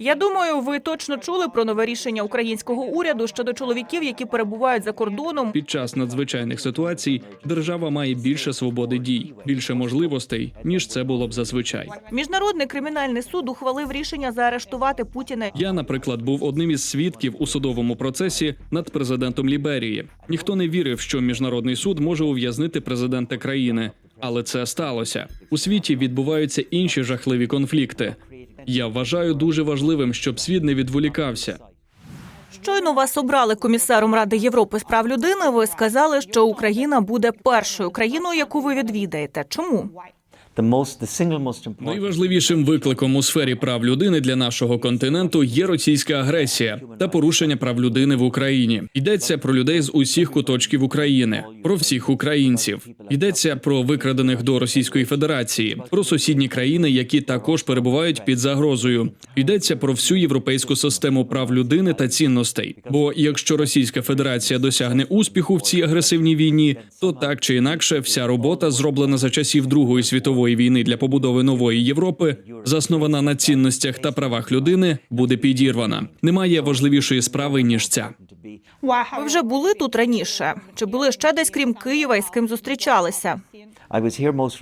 Я думаю, ви точно чули про нове рішення українського уряду щодо чоловіків, які перебувають за кордоном. Під час надзвичайних ситуацій держава має більше свободи дій, більше можливостей, ніж це було б зазвичай. Міжнародний кримінальний суд ухвалив рішення заарештувати Путіна. Я, наприклад, був одним із свідків у судовому процесі над президентом Ліберії. Ніхто не вірив, що міжнародний суд може ув'язнити президента країни, але це сталося. У світі відбуваються інші жахливі конфлікти. Я вважаю дуже важливим, щоб світ не відволікався. Щойно вас обрали комісаром Ради Європи з прав людини. Ви сказали, що Україна буде першою країною, яку ви відвідаєте. Чому? Найважливішим викликом у сфері прав людини для нашого континенту є російська агресія та порушення прав людини в Україні. Йдеться про людей з усіх куточків України, про всіх українців. Йдеться про викрадених до Російської Федерації, про сусідні країни, які також перебувають під загрозою. Йдеться про всю європейську систему прав людини та цінностей. Бо якщо Російська Федерація досягне успіху в цій агресивній війні, то так чи інакше вся робота, зроблена за часів Другої світової війни для побудови нової Європи, заснована на цінностях та правах людини, буде підірвана. Немає важливішої справи ніж ця. Ви вже були тут раніше? Чи були ще десь крім Києва і з ким зустрічалися?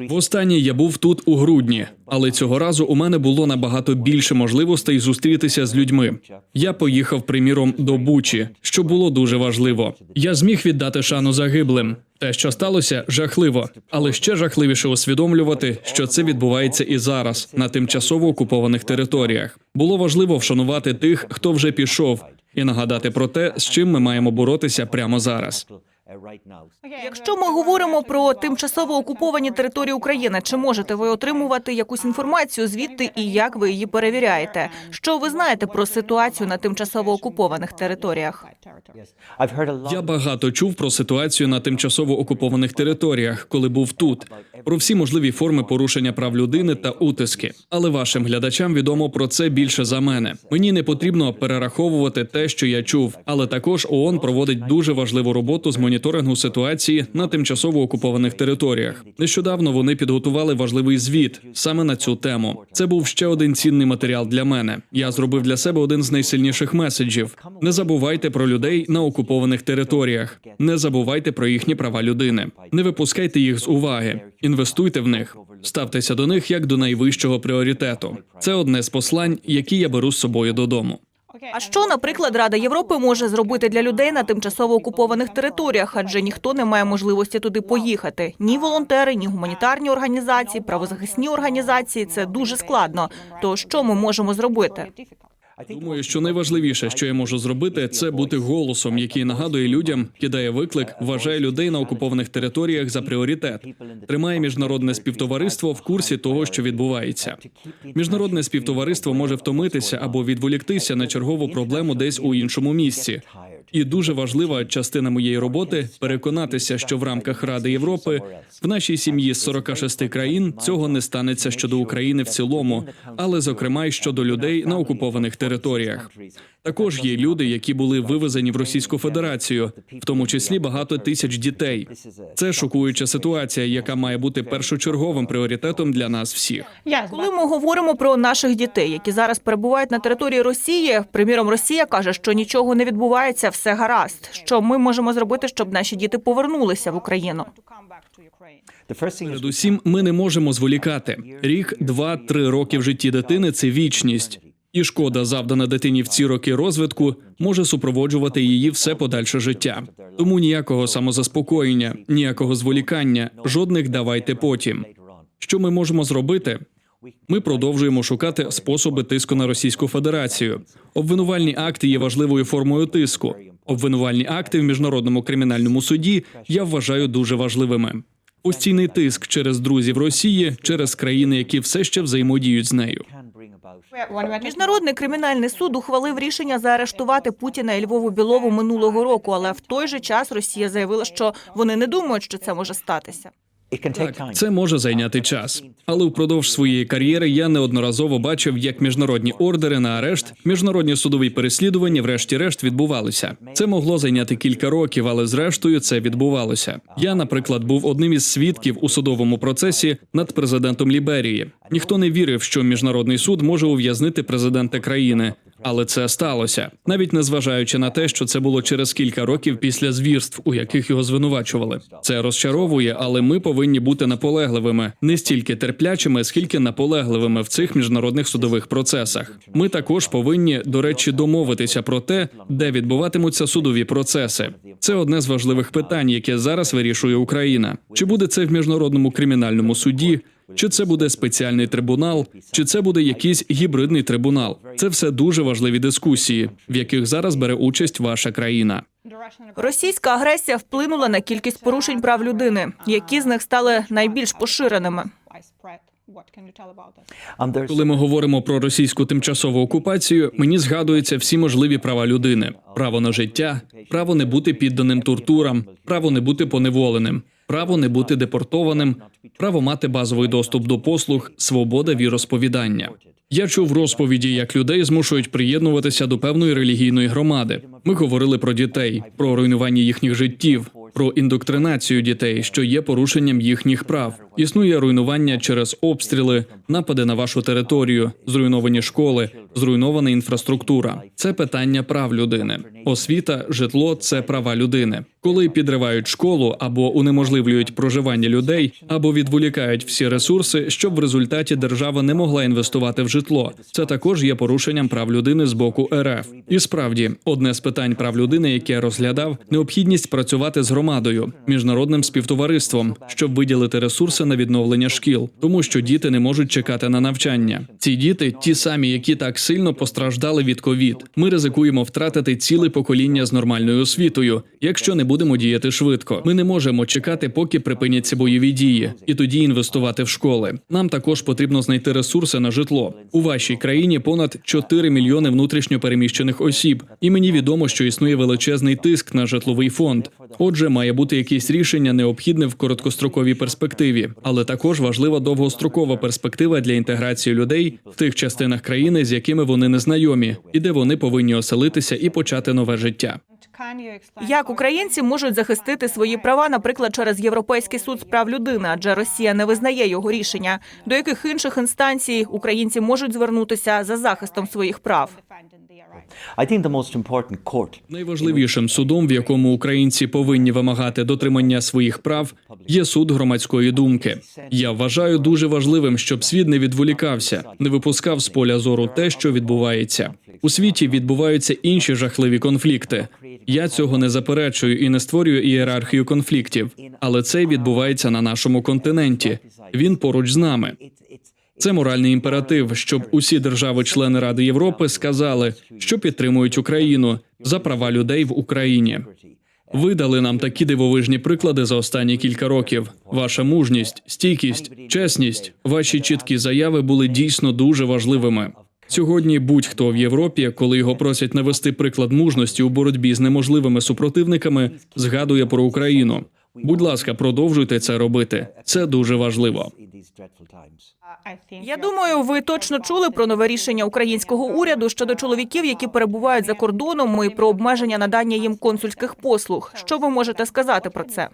Востаннє я був тут у грудні, але цього разу у мене було набагато більше можливостей зустрітися з людьми. Я поїхав, приміром, до Бучі, що було дуже важливо. Я зміг віддати шану загиблим. Те, що сталося, жахливо, але ще жахливіше усвідомлювати, що це відбувається і зараз на тимчасово окупованих територіях. Було важливо вшанувати тих, хто вже пішов, і нагадати про те, з чим ми маємо боротися прямо зараз. Uh. Якщо ми говоримо про тимчасово окуповані території України, чи можете ви отримувати якусь інформацію звідти і як ви її перевіряєте? Що ви знаєте про ситуацію на тимчасово окупованих територіях? Я багато чув про ситуацію на тимчасово окупованих територіях, коли був тут, про всі можливі форми порушення прав людини та утиски. Але вашим глядачам відомо про це більше за мене. Мені не потрібно перераховувати те, що я чув, але також ООН проводить дуже важливу роботу з моніторингу ситуації на тимчасово окупованих територіях. Нещодавно вони підготували важливий звіт саме на цю тему. Це був ще один цінний матеріал для мене. Я зробив для себе один з найсильніших меседжів: не забувайте про людей на окупованих територіях. Не забувайте про їхні права людини. Не випускайте їх з уваги. Інвестуйте в них. Ставтеся до них як до найвищого пріоритету. Це одне з послань, які я беру з собою додому. А що, наприклад, Рада Європи може зробити для людей на тимчасово окупованих територіях? Адже ніхто не має можливості туди поїхати. Ні волонтери, ні гуманітарні організації, правозахисні організації. Це дуже складно. То що ми можемо зробити? Думаю, що найважливіше, що я можу зробити, це бути голосом, який нагадує людям, кидає виклик, вважає людей на окупованих територіях за пріоритет, тримає міжнародне співтовариство в курсі того, що відбувається. Міжнародне співтовариство може втомитися або відволіктися на чергову проблему десь у іншому місці. І дуже важлива частина моєї роботи переконатися, що в рамках Ради Європи в нашій сім'ї з 46 країн цього не станеться щодо України в цілому, але зокрема й щодо людей на окупованих територіях. Також є люди, які були вивезені в Російську Федерацію, в тому числі багато тисяч дітей. Це шокуюча ситуація, яка має бути першочерговим пріоритетом для нас всіх. Коли ми говоримо про наших дітей, які зараз перебувають на території Росії, приміром, Росія каже, що нічого не відбувається, все гаразд. Що ми можемо зробити, щоб наші діти повернулися в Україну? Передусім, ми не можемо зволікати. Рік, два, три роки в житті дитини це вічність. І шкода, завдана дитині в ці роки розвитку, може супроводжувати її все подальше життя. Тому ніякого самозаспокоєння, ніякого зволікання, жодних давайте потім. Що ми можемо зробити? Ми продовжуємо шукати способи тиску на Російську Федерацію. Обвинувальні акти є важливою формою тиску. Обвинувальні акти в міжнародному кримінальному суді я вважаю дуже важливими. Постійний тиск через друзів Росії, через країни, які все ще взаємодіють з нею. Міжнародний кримінальний суд ухвалив рішення заарештувати Путіна і Львову Білову минулого року, але в той же час Росія заявила, що вони не думають, що це може статися. Так, це може зайняти час, але впродовж своєї кар'єри я неодноразово бачив, як міжнародні ордери на арешт, міжнародні судові переслідування, врешті-решт, відбувалися. Це могло зайняти кілька років, але зрештою це відбувалося. Я, наприклад, був одним із свідків у судовому процесі над президентом Ліберії. Ніхто не вірив, що міжнародний суд може ув'язнити президента країни. Але це сталося, навіть незважаючи на те, що це було через кілька років після звірств, у яких його звинувачували. Це розчаровує, але ми повинні бути наполегливими, не стільки терплячими, скільки наполегливими в цих міжнародних судових процесах. Ми також повинні, до речі, домовитися про те, де відбуватимуться судові процеси. Це одне з важливих питань, яке зараз вирішує Україна. Чи буде це в міжнародному кримінальному суді? Чи це буде спеціальний трибунал, чи це буде якийсь гібридний трибунал? Це все дуже важливі дискусії, в яких зараз бере участь ваша країна. Російська агресія вплинула на кількість порушень прав людини. Які з них стали найбільш поширеними? Коли ми говоримо про російську тимчасову окупацію, мені згадуються всі можливі права людини: право на життя, право не бути підданим тортурам, право не бути поневоленим, право не бути депортованим, право мати базовий доступ до послуг, свобода віросповідання. Я чув розповіді, як людей змушують приєднуватися до певної релігійної громади. Ми говорили про дітей, про руйнування їхніх життів, про індоктринацію дітей, що є порушенням їхніх прав. Існує руйнування через обстріли, напади на вашу територію, зруйновані школи, зруйнована інфраструктура. Це питання прав людини. Освіта, житло це права людини. Коли підривають школу або унеможливлюють проживання людей, або відволікають всі ресурси, щоб в результаті держава не могла інвестувати в житло. Це також є порушенням прав людини з боку РФ. І справді, одне з питань прав людини, яке я розглядав, необхідність працювати з громадою, міжнародним співтовариством, щоб виділити ресурси на відновлення шкіл, тому що діти не можуть чекати на навчання. Ці діти, ті самі, які так сильно постраждали від ковід. Ми ризикуємо втратити ціле покоління з нормальною освітою, якщо не будемо діяти швидко. Ми не можемо чекати, поки припиняться бойові дії, і тоді інвестувати в школи. Нам також потрібно знайти ресурси на житло. У вашій країні понад 4 мільйони внутрішньо переміщених осіб, і мені відомо, що існує величезний тиск на житловий фонд. Отже, має бути якесь рішення необхідне в короткостроковій перспективі, але також важлива довгострокова перспектива для інтеграції людей в тих частинах країни, з якими вони не знайомі, і де вони повинні оселитися і почати нове життя. Як українці можуть захистити свої права, наприклад, через Європейський суд з прав людини, адже Росія не визнає його рішення. До яких інших інстанцій українці можуть звернутися за захистом своїх прав? Найважливішим судом, в якому українці повинні вимагати дотримання своїх прав, є суд громадської думки. Я вважаю дуже важливим, щоб світ не відволікався, не випускав з поля зору те, що відбувається. У світі відбуваються інші жахливі конфлікти. Я цього не заперечую і не створюю ієрархію конфліктів, але це відбувається на нашому континенті. Він поруч з нами. Це моральний імператив, щоб усі держави-члени Ради Європи сказали, що підтримують Україну за права людей в Україні. Ви дали нам такі дивовижні приклади за останні кілька років. Ваша мужність, стійкість, чесність, ваші чіткі заяви були дійсно дуже важливими. Сьогодні будь-хто в Європі, коли його просять навести приклад мужності у боротьбі з неможливими супротивниками, згадує про Україну. Будь ласка, продовжуйте це робити. Це дуже важливо. Я думаю, ви точно чули про нове рішення українського уряду щодо чоловіків, які перебувають за кордоном, і про обмеження надання їм консульських послуг. Що ви можете сказати про це?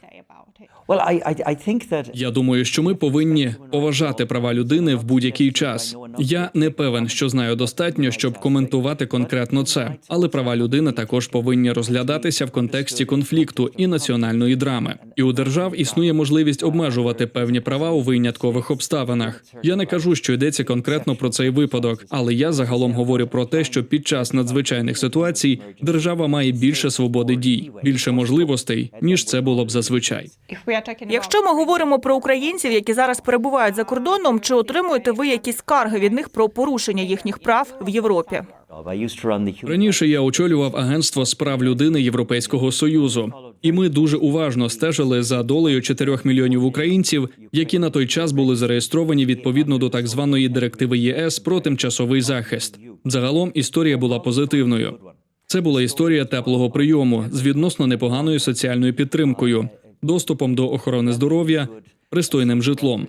Я думаю, що ми повинні поважати права людини в будь-який час. Я не певен, що знаю достатньо, щоб коментувати конкретно це, але права людини також повинні розглядатися в контексті конфлікту і національної драми. І у держав існує можливість обмежувати певні права у виняткових обставинах. Я не кажу, що йдеться конкретно про цей випадок, але я загалом говорю про те, що під час надзвичайних ситуацій держава має більше свободи дій, більше можливостей, ніж це було б зазвичай. Якщо ми говоримо про українців, які зараз перебувають за кордоном, чи отримуєте ви якісь скарги від них про порушення їхніх прав в Європі? Раніше я очолював агентство з прав людини Європейського союзу, і ми дуже уважно стежили за долею 4 мільйонів українців, які на той час були зареєстровані відповідно до так званої директиви ЄС про тимчасовий захист. Загалом історія була позитивною. Це була історія теплого прийому з відносно непоганою соціальною підтримкою, доступом до охорони здоров'я, пристойним житлом.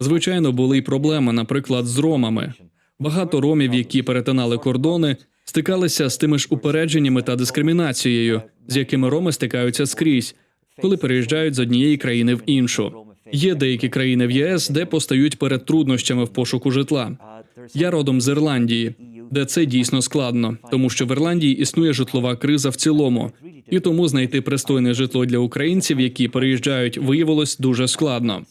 Звичайно, були й проблеми, наприклад, з ромами. Багато ромів, які перетинали кордони, стикалися з тими ж упередженнями та дискримінацією, з якими роми стикаються скрізь, коли переїжджають з однієї країни в іншу. Є деякі країни в ЄС, де постають перед труднощами в пошуку житла. Я родом з Ірландії, де це дійсно складно, тому що в Ірландії існує житлова криза в цілому, і тому знайти пристойне житло для українців, які переїжджають, виявилось дуже складно.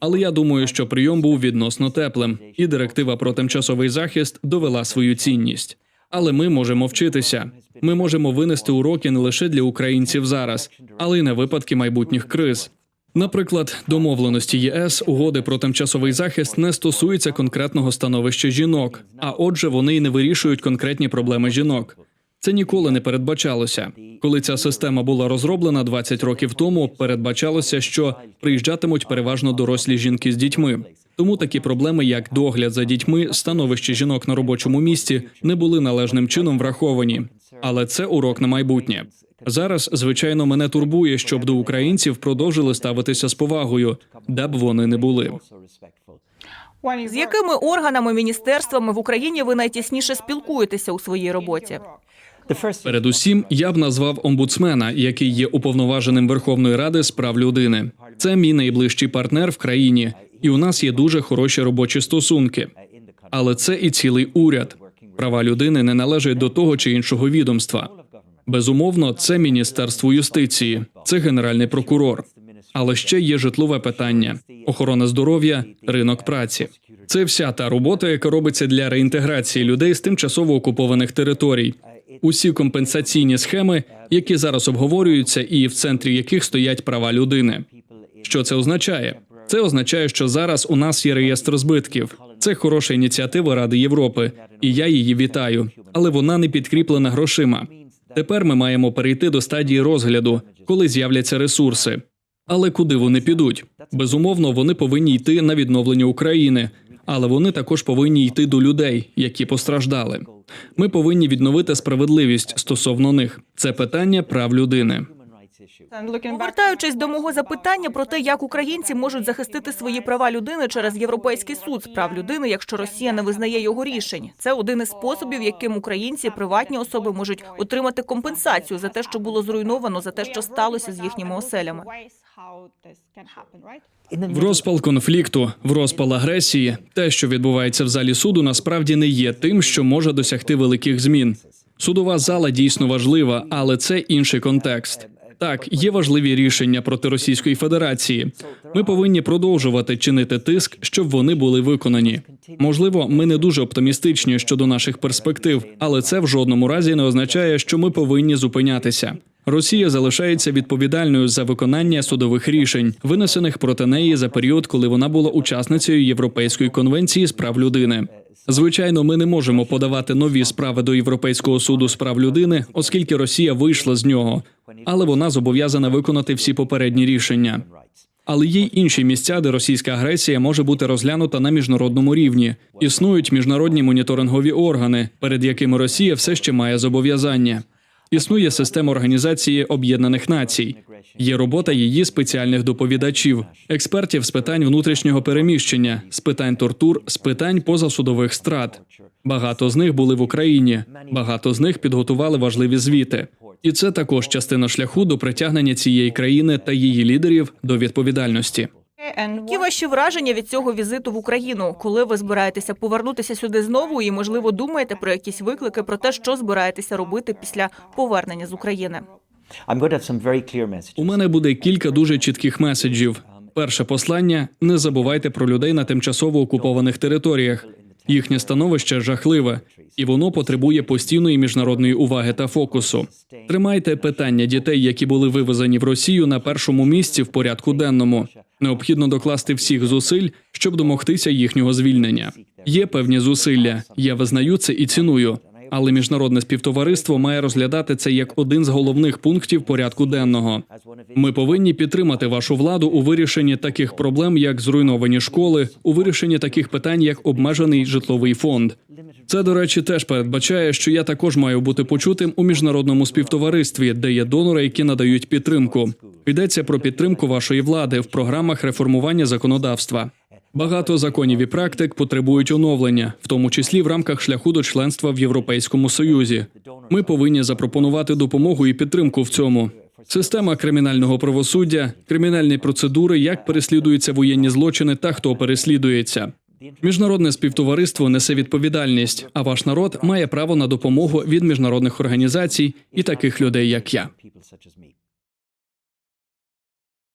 Але я думаю, що прийом був відносно теплим, і директива про тимчасовий захист довела свою цінність. Але ми можемо вчитися. Ми можемо винести уроки не лише для українців зараз, але й на випадки майбутніх криз. Наприклад, домовленості ЄС угоди про тимчасовий захист не стосуються конкретного становища жінок, а отже, вони й не вирішують конкретні проблеми жінок. Це ніколи не передбачалося. Коли ця система була розроблена 20 років тому, передбачалося, що приїжджатимуть переважно дорослі жінки з дітьми. Тому такі проблеми, як догляд за дітьми, становище жінок на робочому місці, не були належним чином враховані. Але це урок на майбутнє. Зараз, звичайно, мене турбує, щоб до українців продовжили ставитися з повагою, де б вони не були. З якими органами, міністерствами в Україні ви найтісніше спілкуєтеся у своїй роботі? Передусім, я б назвав омбудсмена, який є уповноваженим Верховної Ради з прав людини. Це мій найближчий партнер в країні, і у нас є дуже хороші робочі стосунки. Але це і цілий уряд. Права людини не належать до того чи іншого відомства. Безумовно, це міністерство юстиції, це генеральний прокурор. Але ще є житлове питання: охорона здоров'я, ринок праці. Це вся та робота, яка робиться для реінтеграції людей з тимчасово окупованих територій. Усі компенсаційні схеми, які зараз обговорюються, і в центрі яких стоять права людини. Що це означає? Це означає, що зараз у нас є реєстр збитків. Це хороша ініціатива Ради Європи, і я її вітаю, але вона не підкріплена грошима. Тепер ми маємо перейти до стадії розгляду, коли з'являться ресурси. Але куди вони підуть? Безумовно, вони повинні йти на відновлення України, але вони також повинні йти до людей, які постраждали. Ми повинні відновити справедливість стосовно них. Це питання прав людини. Повертаючись до мого запитання про те, як українці можуть захистити свої права людини через Європейський суд з прав людини, якщо Росія не визнає його рішень. Це один із способів, яким українці, приватні особи можуть отримати компенсацію за те, що було зруйновано, за те, що сталося з їхніми оселями. В розпал конфлікту, в розпал агресії, те, що відбувається в залі суду, насправді не є тим, що може досягти великих змін. Судова зала дійсно важлива, але це інший контекст. Так, є важливі рішення проти Російської Федерації. Ми повинні продовжувати чинити тиск, щоб вони були виконані. Можливо, ми не дуже оптимістичні щодо наших перспектив, але це в жодному разі не означає, що ми повинні зупинятися. Росія залишається відповідальною за виконання судових рішень, винесених проти неї за період, коли вона була учасницею Європейської конвенції з прав людини. Звичайно, ми не можемо подавати нові справи до Європейського суду з прав людини, оскільки Росія вийшла з нього, але вона зобов'язана виконати всі попередні рішення. Але є й інші місця, де російська агресія може бути розглянута на міжнародному рівні. Існують міжнародні моніторингові органи, перед якими Росія все ще має зобов'язання. Існує система організації Об'єднаних Націй. Є робота її спеціальних доповідачів, експертів з питань внутрішнього переміщення, з питань тортур, з питань позасудових страт. Багато з них були в Україні, багато з них підготували важливі звіти. І це також частина шляху до притягнення цієї країни та її лідерів до відповідальності. Які ваші враження від цього візиту в Україну? Коли ви збираєтеся повернутися сюди знову, і можливо думаєте про якісь виклики, про те, що збираєтеся робити після повернення з України? У мене буде кілька дуже чітких меседжів. Перше послання: не забувайте про людей на тимчасово окупованих територіях. Їхнє становище жахливе, і воно потребує постійної міжнародної уваги та фокусу. Тримайте питання дітей, які були вивезені в Росію на першому місці в порядку денному. Необхідно докласти всіх зусиль, щоб домогтися їхнього звільнення. Є певні зусилля. Я визнаю це і ціную. Але міжнародне співтовариство має розглядати це як один з головних пунктів порядку денного. Ми повинні підтримати вашу владу у вирішенні таких проблем, як зруйновані школи, у вирішенні таких питань, як обмежений житловий фонд. Це, до речі, теж передбачає, що я також маю бути почутим у міжнародному співтоваристві, де є донори, які надають підтримку. Йдеться про підтримку вашої влади в програмах реформування законодавства. Багато законів і практик потребують оновлення, в тому числі в рамках шляху до членства в Європейському Союзі. Ми повинні запропонувати допомогу і підтримку в цьому. Система кримінального правосуддя, кримінальні процедури, як переслідуються воєнні злочини та хто переслідується. Міжнародне співтовариство несе відповідальність, а ваш народ має право на допомогу від міжнародних організацій і таких людей, як я.